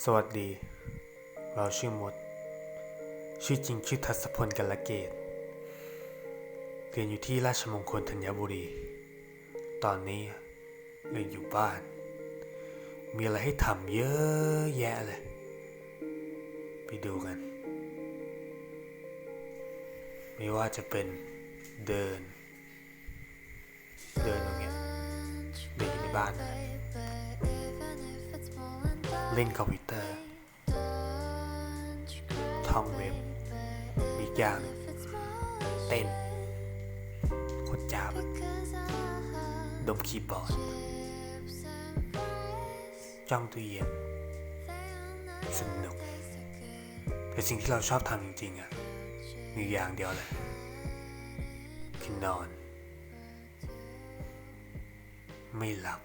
สวัสดี เราชื่อมด ชื่อจริงชื่อทัศพลกัลเกต เรียนอยู่ที่ราชมงคลธัญบุรี ตอนนี้เรียนอยู่บ้าน มีอะไรให้ทำเยอะแยะเลย ไปดูกัน ไม่ว่าจะเป็นเดิน เดินตรงเนี้ยเดินอยู่ในบ้านนะ เล่นคอมพิวเตอร์ ท่องเว็บ มีอย่างเต้นโคตรจ้าบดมคีย์บอร์ด จ้องตู้เย็นสนุก แต่สิ่งที่เราชอบทำจริงๆอะ มีอย่างเดียวเลยคือนอน ไม่หลับ